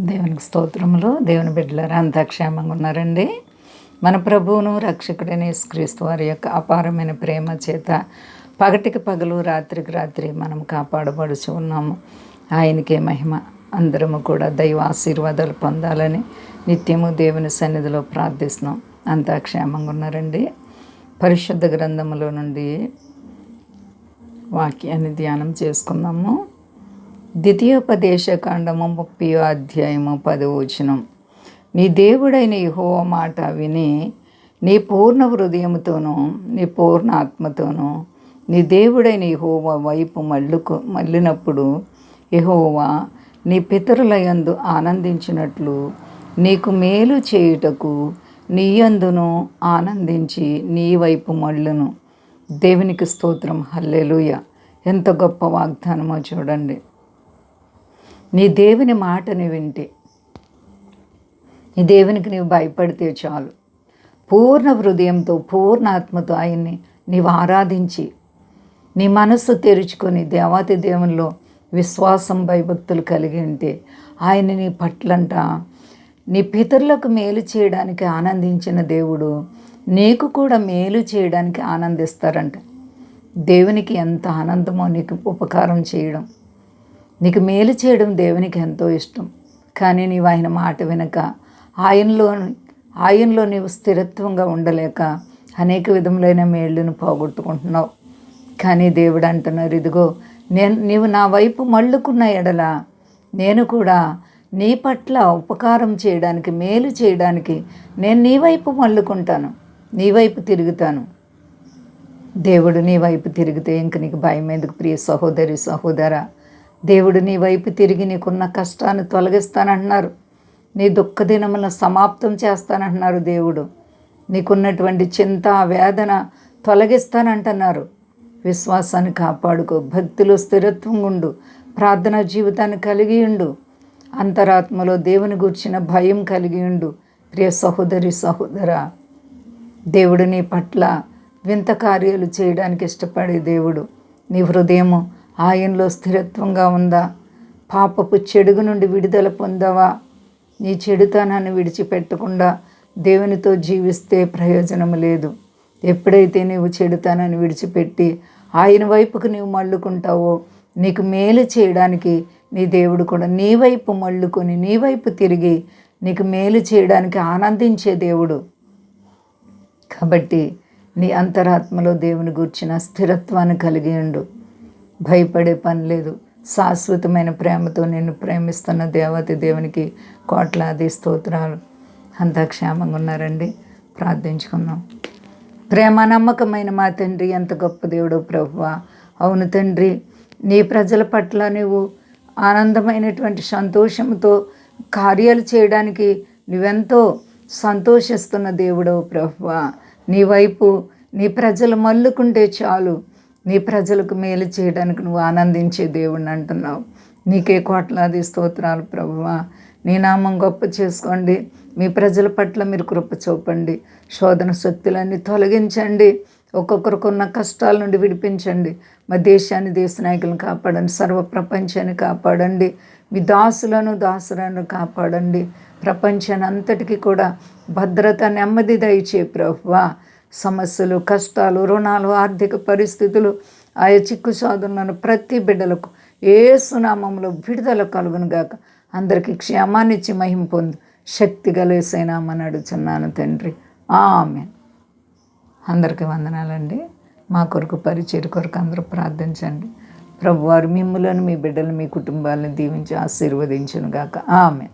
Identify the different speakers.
Speaker 1: దేవునికి స్తోత్రములు. దేవుని బిడ్డలారా అంతా క్షేమంగా ఉన్నారండి. మన ప్రభువును రక్షకుడైన యేసుక్రీస్తు వారి యొక్క అపారమైన ప్రేమ చేత పగటికి పగలు రాత్రికి రాత్రి మనం కాపాడబడుచు ఉన్నాము. ఆయనకే మహిమ. అందరము కూడా దైవ ఆశీర్వాదాలు పొందాలని నిత్యము దేవుని సన్నిధిలో ప్రార్థిస్తున్నాం. అంతా క్షేమంగా ఉన్నారండి. పరిశుద్ధ గ్రంథములో నుండి వాక్యాన్ని ధ్యానం చేసుకున్నాము ద్వితీయోపదేశ ముప్పయో ముప్పై అధ్యాయము పదవచనం నీ దేవుడైన యహోవ మాట విని నీ పూర్ణ హృదయముతోనూ నీ పూర్ణ ఆత్మతోనూ నీ దేవుడైన యహోవా వైపు మళ్ళుకు మళ్ళినప్పుడు యహోవా నీ పితరులయందు ఆనందించినట్లు నీకు మేలు చేయుటకు నీయందును ఆనందించి నీ వైపు మళ్ళును. దేవునికి స్తోత్రం. హల్లెలూయ. ఎంత గొప్ప వాగ్దానమో చూడండి. నీ దేవుని మాటని వింటే నీ దేవునికి నీవు భయపడితే చాలు. పూర్ణ హృదయంతో పూర్ణ ఆత్మతో ఆయన్ని నీవు ఆరాధించి నీ మనస్సు తెరుచుకొని దేవాతి దేవునిలో విశ్వాసం భయభక్తులు కలిగి ఉంటే ఆయన నీ పట్లంట నీ పితరులకు మేలు చేయడానికి ఆనందించిన దేవుడు నీకు కూడా మేలు చేయడానికి ఆనందిస్తారంట. దేవునికి ఎంత ఆనందమో నీకు ఉపకారం చేయడం. నీకు మేలు చేయడం దేవునికి ఎంతో ఇష్టం. కానీ నీవు ఆయన మాట వినక ఆయనలో ఆయనలో నీవు స్థిరత్వంగా ఉండలేక అనేక విధములైన మేళ్ళను పోగొట్టుకుంటున్నావు. కానీ దేవుడు అంటున్నారు ఇదిగో నేను నీవు నా వైపు మళ్ళుకున్న ఎడల నేను కూడా నీ పట్ల ఉపకారం చేయడానికి మేలు చేయడానికి నేను నీ వైపు మళ్ళుకుంటాను నీ వైపు తిరుగుతాను. దేవుడు నీ వైపు తిరిగితే ఇంక నీకు భయం ఎందుకు ప్రియ సహోదరి సహోదరా? దేవుడు నీ వైపు తిరిగి నీకున్న కష్టాన్ని తొలగిస్తానంటున్నారు. నీ దుఃఖదినములను సమాప్తం చేస్తానంటున్నారు దేవుడు. నీకున్నటువంటి చింత వేదన తొలగిస్తానంటున్నారు. విశ్వాసాన్ని కాపాడుకో. భక్తిలో స్థిరత్వం ఉండు. ప్రార్థనా జీవితాన్ని కలిగి ఉండు. అంతరాత్మలో దేవుని గూర్చిన భయం కలిగి ఉండు. ప్రియ సహోదరి సహోదర దేవుడు నీ పట్ల వింత కార్యాలు చేయడానికి ఇష్టపడే దేవుడు. నీ హృదయము ఆయనలో స్థిరత్వంగా ఉందా? పాపపు చెడుగు నుండి విడుదల పొందావా? నీ చెడుతనాన్ని విడిచిపెట్టకుండా దేవునితో జీవిస్తే ప్రయోజనం లేదు. ఎప్పుడైతే నీవు చెడుతనాన్ని విడిచిపెట్టి ఆయన వైపుకు నీవు మళ్ళుకుంటావో నీకు మేలు చేయడానికి నీ దేవుడు కూడా నీ వైపు మళ్ళుకొని నీ వైపు తిరిగి నీకు మేలు చేయడానికి ఆనందించే దేవుడు. కాబట్టి నీ అంతరాత్మలో దేవుని గూర్చిన స్థిరత్వాన్ని కలిగి ఉండు. భయపడే పని లేదు. శాశ్వతమైన ప్రేమతో నిన్ను ప్రేమిస్తున్న దేవతి దేవునికి కోట్లాది స్తోత్రాలు. అంతా క్షేమంగా ఉన్నారండి. ప్రార్థించుకుందాం. ప్రేమ నమ్మకమైన మా తండ్రి ఎంత గొప్ప దేవుడు ప్రభువ. అవును తండ్రి నీ ప్రజల పట్ల నువ్వు ఆనందమైనటువంటి సంతోషంతో కార్యాలు చేయడానికి నువ్వెంతో సంతోషిస్తున్న దేవుడవు ప్రభువ. నీ వైపు నీ ప్రజలు మల్లుకుంటే చాలు. నీ ప్రజలకు మేలు చేయడానికి నువ్వు ఆనందించే దేవుణ్ణి అంటున్నావు. నీకే కోట్లాది స్తోత్రాలు ప్రభువా. నీ నామం గొప్ప చేసుకోండి. మీ ప్రజల పట్ల మీరు కృప చూపండి. శోధన శక్తులన్నీ తొలగించండి. ఒక్కొక్కరికున్న కష్టాల నుండి విడిపించండి. మా దేశాన్ని దేశ నాయకులను కాపాడండి. సర్వ ప్రపంచాన్ని కాపాడండి. మీ దాసులను దాసులను కాపాడండి. ప్రపంచాన్ని అంతటికీ కూడా భద్రత నెమ్మది దయచే ప్రభువా. సమస్యలు కష్టాలు రుణాలు ఆర్థిక పరిస్థితులు ఆయా చిక్కు ప్రతి బిడ్డలకు ఏ సునామంలో విడుదల కలుగును గాక అందరికీ క్షేమాన్నిచ్చి మహిం పొందు. శక్తి గలేసైనామని అడుగుచున్నాను తండ్రి. ఆమె అందరికీ వందనాలండి. మా కొరకు పరిచయ కొరకు అందరూ ప్రార్థించండి. ప్రభువారు మిమ్మలను మీ బిడ్డలు మీ కుటుంబాలను దీవించి ఆశీర్వదించను గాక ఆమె